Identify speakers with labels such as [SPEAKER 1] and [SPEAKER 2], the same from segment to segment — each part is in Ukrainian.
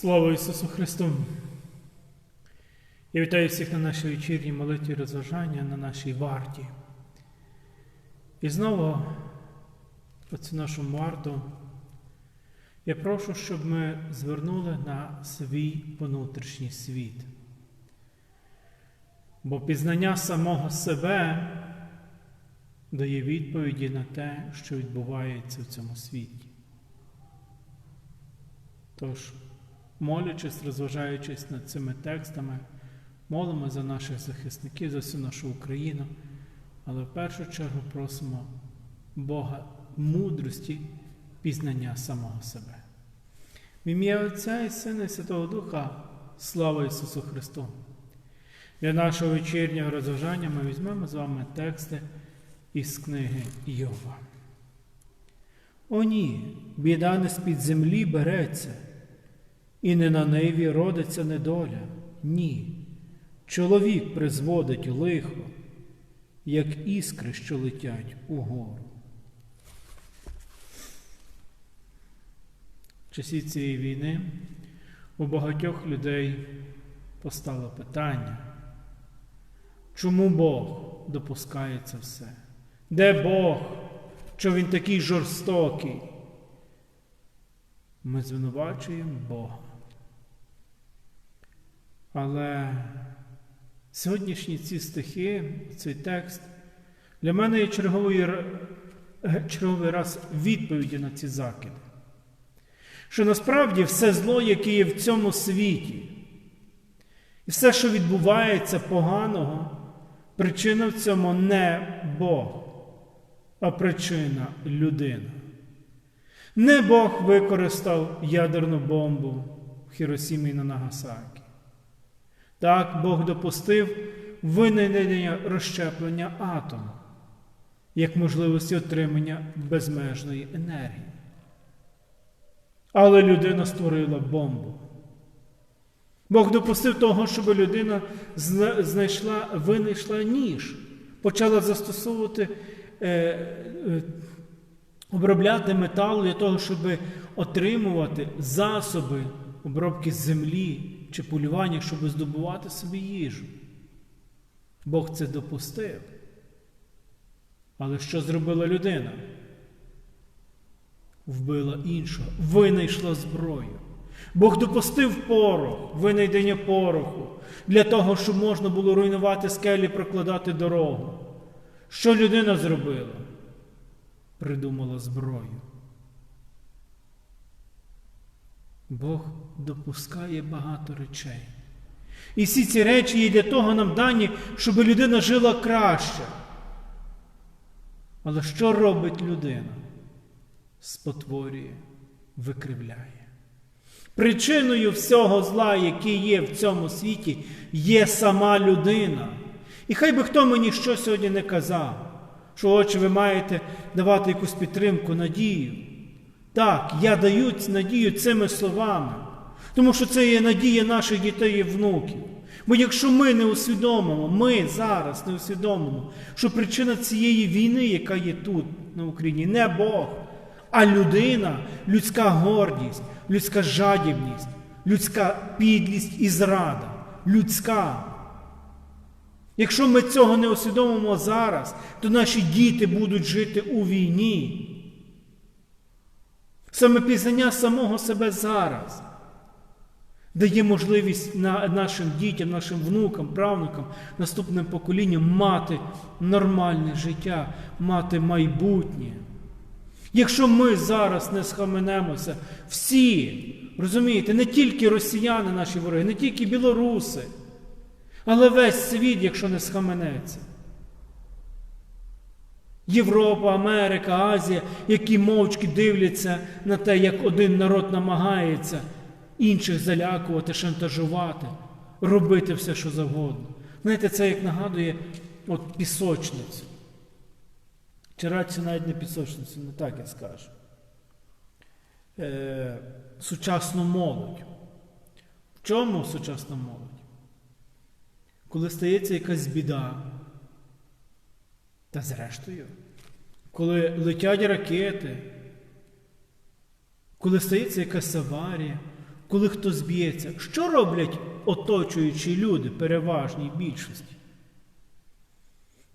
[SPEAKER 1] Слава Ісусу Христу! Я вітаю всіх на нашій вечірній молитві розважання, на нашій варті. І знову, оцю нашу варту, я прошу, щоб ми звернули на свій внутрішній світ. Бо пізнання самого себе дає відповіді на те, що відбувається в цьому світі. Тож, молячись, розважаючись над цими текстами, молимо за наших захисників, за всю нашу Україну, але в першу чергу просимо Бога мудрості пізнання самого себе. В ім'я Отця і Сина і Святого Духа, слава Ісусу Христу! Для нашого вечірнього розважання ми візьмемо з вами тексти із книги Йова. О ні, біда не з-під землі береться, і не на ниві родиться недоля. Ні. Чоловік призводить лихо, як іскри, що летять угору. В часі цієї війни у багатьох людей постало питання, чому Бог допускає це все? Де Бог? Що Він такий жорстокий? Ми звинувачуємо Бога. Але сьогоднішні ці стихи, цей текст для мене є черговий, черговий раз відповіді на ці закиди. Що насправді все зло, яке є в цьому світі, і все, що відбувається поганого, причина в цьому не Бог, а причина людина. Не Бог використав ядерну бомбу в Хіросімі і на Нагасакі. Так, Бог допустив винайдення розщеплення атому як можливості отримання безмежної енергії. Але людина створила бомбу. Бог допустив того, щоб людина знайшла, винайшла ніж, почала застосовувати, е, е, обробляти метал для того, щоб отримувати засоби обробки землі чи полювання, щоб здобувати собі їжу. Бог це допустив. Але що зробила людина? Вбила іншого, винайшла зброю. Бог допустив порох, винайдення пороху, для того, щоб можна було руйнувати скелі, прокладати дорогу. Що людина зробила? Придумала зброю. Бог допускає багато речей. І всі ці речі є для того нам дані, щоб людина жила краще. Але що робить людина? Спотворює, викривляє. Причиною всього зла, який є в цьому світі, є сама людина. І хай би хто мені що сьогодні не казав, що очі ви маєте давати якусь підтримку, надію. Так, я даю надію цими словами, тому що це є надія наших дітей і внуків. Бо якщо ми не усвідомимо, ми зараз не усвідомимо, що причина цієї війни, яка є тут, на Україні, не Бог, а людина, людська гордість, людська жадібність, людська підлість і зрада, людська. Якщо ми цього не усвідомимо зараз, то наші діти будуть жити у війні. Саме пізнання самого себе зараз дає можливість нашим дітям, нашим внукам, правнукам, наступним поколінням мати нормальне життя, мати майбутнє. Якщо ми зараз не схаменемося, всі, розумієте, не тільки росіяни наші вороги, не тільки білоруси, але весь світ, якщо не схаменеться. Європа, Америка, Азія, які мовчки дивляться на те, як один народ намагається інших залякувати, шантажувати, робити все, що завгодно. Знаєте, це як нагадує от пісочницю. Чи радше навіть не пісочницю, не так я скажу. Е, Сучасну молодь. В чому сучасна молодь? Коли стається якась біда, та зрештою, коли летять ракети, коли стається якась аварія, коли хтось б'ється, що роблять оточуючі люди, переважній більшості?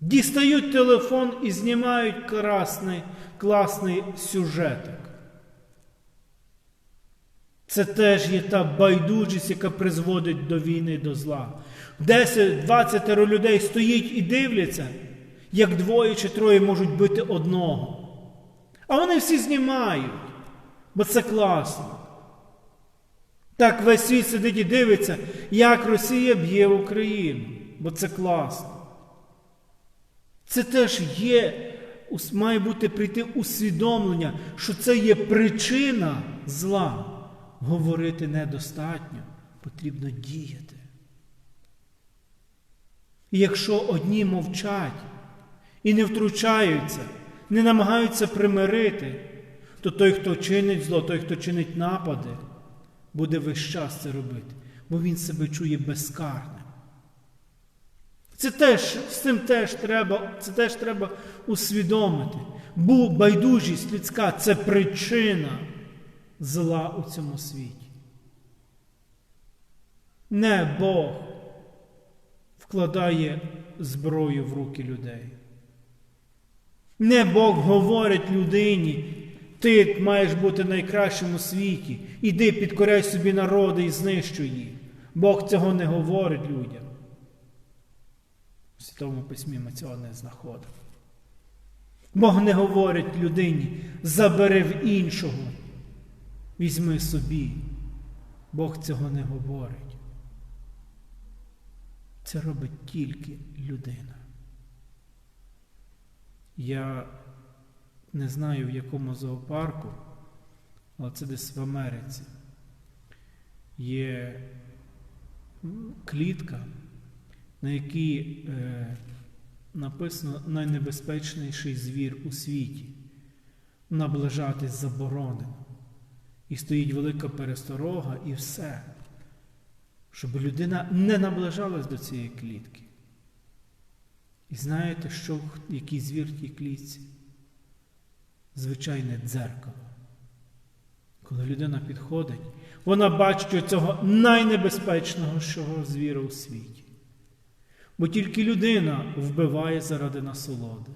[SPEAKER 1] Дістають телефон і знімають красний, класний сюжетик. Це теж є та байдужість, яка призводить до війни, до зла. 10-20 людей стоїть і дивляться, як двоє чи троє можуть бити одного. А вони всі знімають, бо це класно. Так весь світ сидить і дивиться, як Росія б'є Україну, бо це класно. Це теж є, має бути прийти усвідомлення, що це є причина зла. Говорити недостатньо, потрібно діяти. І якщо одні мовчать і не втручаються, не намагаються примирити, то той, хто чинить зло, той, хто чинить напади, буде весь час це робити, бо він себе чує безкарним. Це теж, з цим теж треба, це теж треба усвідомити. Бо байдужість людська це причина зла у цьому світі. Не Бог вкладає зброю в руки людей. Не Бог говорить людині, ти маєш бути найкращим у світі, іди підкоряй собі народи і знищуй їх. Бог цього не говорить людям. У Святому Письмі ми цього не знаходимо. Бог не говорить людині, забери в іншого, візьми собі. Бог цього не говорить. Це робить тільки людина. Я не знаю, в якому зоопарку, але це десь в Америці. Є клітка, на якій е, написано найнебезпечніший звір у світі. Наближатись заборонено. І стоїть велика пересторога і все. Щоб людина не наближалась до цієї клітки. І знаєте, що, який звір в тій клітці? Звичайне дзеркало. Коли людина підходить, вона бачить цього найнебезпечнішого звіра у світі. Бо тільки людина вбиває заради насолоди.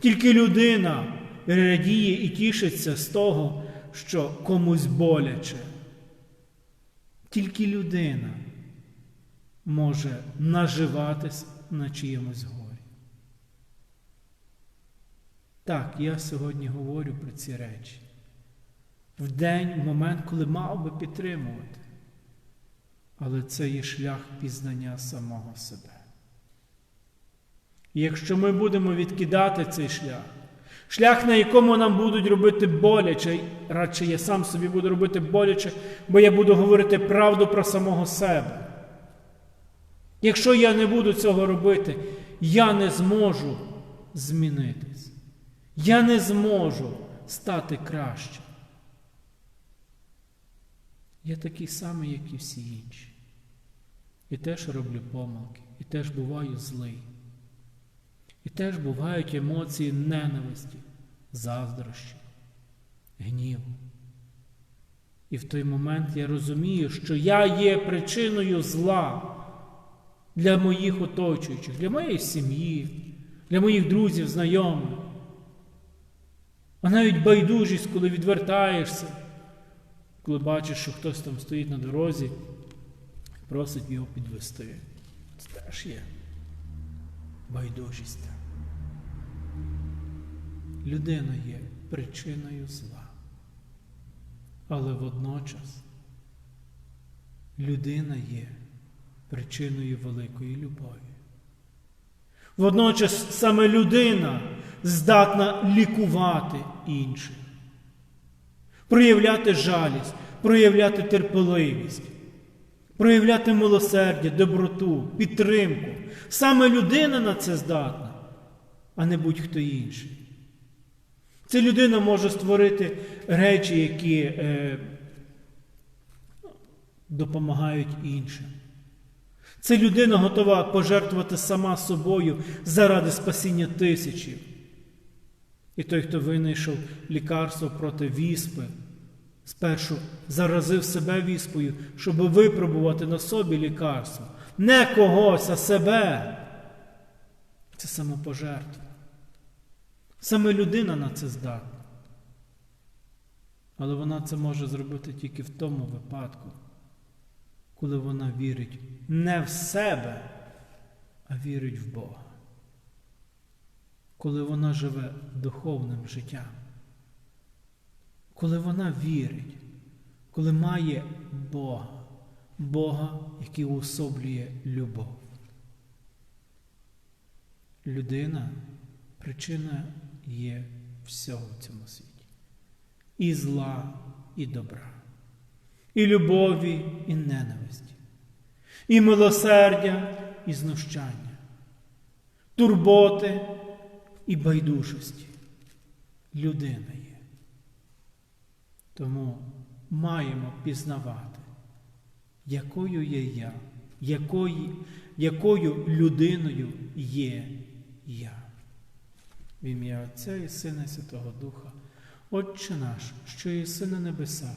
[SPEAKER 1] Тільки людина радіє і тішиться з того, що комусь боляче. Тільки людина може наживатись на чиємусь горі. Так, я сьогодні говорю про ці речі. В день, в момент, коли мав би підтримувати. Але це є шлях пізнання самого себе. І якщо ми будемо відкидати цей шлях, шлях, на якому нам будуть робити боляче, радше я сам собі буду робити боляче, бо я буду говорити правду про самого себе. Якщо я не буду цього робити, я не зможу змінитись. Я не зможу стати кращим. Я такий самий, як і всі інші. І теж роблю помилки, і теж буваю злий. І теж бувають емоції ненависті, заздрощі, гніву. І в той момент я розумію, що я є причиною зла для моїх оточуючих, для моєї сім'ї, для моїх друзів, знайомих. А навіть байдужість, коли відвертаєшся, коли бачиш, що хтось там стоїть на дорозі, просить його підвести. Це теж є байдужість. Людина є причиною зла. Але водночас людина є причиною великої любові. Водночас саме людина здатна лікувати інших, проявляти жалість, проявляти терпеливість, проявляти милосердя, доброту, підтримку. Саме людина на це здатна, а не будь-хто інший. Ця людина може створити речі, які е, допомагають іншим. Ця людина готова пожертвувати сама собою заради спасіння тисячів. І той, хто винайшов лікарство проти віспи, Спершу заразив себе віспою, щоб випробувати на собі лікарство. Не когось, а себе. Це самопожертва. Саме людина на це здатна. Але вона це може зробити тільки в тому випадку, коли вона вірить не в себе, а вірить в Бога. Коли вона живе духовним життям. Коли вона вірить, коли має Бога, Бога, який уособлює любов. Людина причина є всього в цьому світі. І зла, і добра, і любові, і ненависті, і милосердя, і знущання, турботи і байдужості. Людина є. Тому маємо пізнавати, якою є я, якою, якою людиною є я. В ім'я Отця і Сина і Святого Духа, Отче наш, що єси на небесах,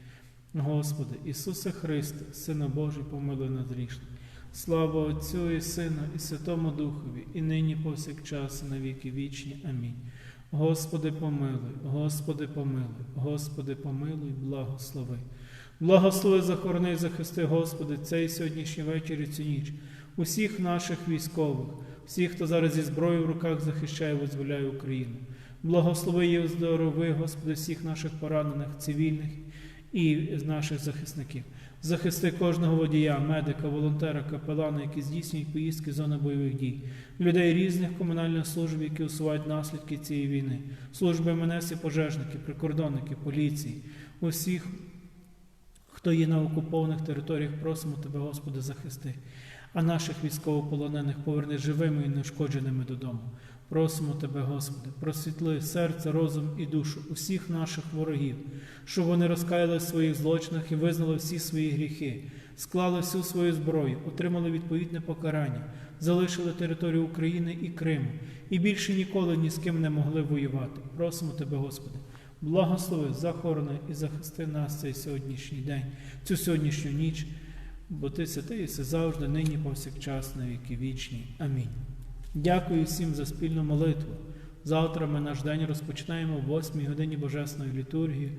[SPEAKER 1] Господи, Ісусе Христе, Сина Божий, помилуй нас грішних. Слава Отцю і Сину, і Святому Духові, і нині повсякчас, і на віки вічні. Амінь. Господи, помилуй, Господи, помилуй, Господи, помилуй, благослови. Благослови, захорони, захисти, Господи, цей сьогоднішній вечір і цю ніч, усіх наших військових, всіх, хто зараз зі зброєю в руках захищає, визволяє Україну. Благослови і оздорови, Господи, всіх наших поранених, цивільних і наших захисників. Захисти кожного водія, медика, волонтера, капелана, які здійснюють поїздки з зони бойових дій, людей різних комунальних служб, які усувають наслідки цієї війни, служби МНС і пожежники, прикордонники, поліції, усіх, хто є на окупованих територіях, просимо Тебе, Господи, захисти, а наших військовополонених поверни живими і неушкодженими додому. Просимо Тебе, Господи, просвітли серце, розум і душу усіх наших ворогів, щоб вони розкаяли в своїх злочинах і визнали всі свої гріхи, склали всю свою зброю, отримали відповідне покарання, залишили територію України і Криму, і більше ніколи ні з ким не могли воювати. Просимо Тебе, Господи, благослови, захорони і захисти нас цей сьогоднішній день, цю сьогоднішню ніч, бо Ти святий, і все завжди, нині, повсякчас, на віки вічні. Амінь. Дякую всім за спільну молитву. Завтра ми наш день розпочинаємо в 8 годині Божесної літургії,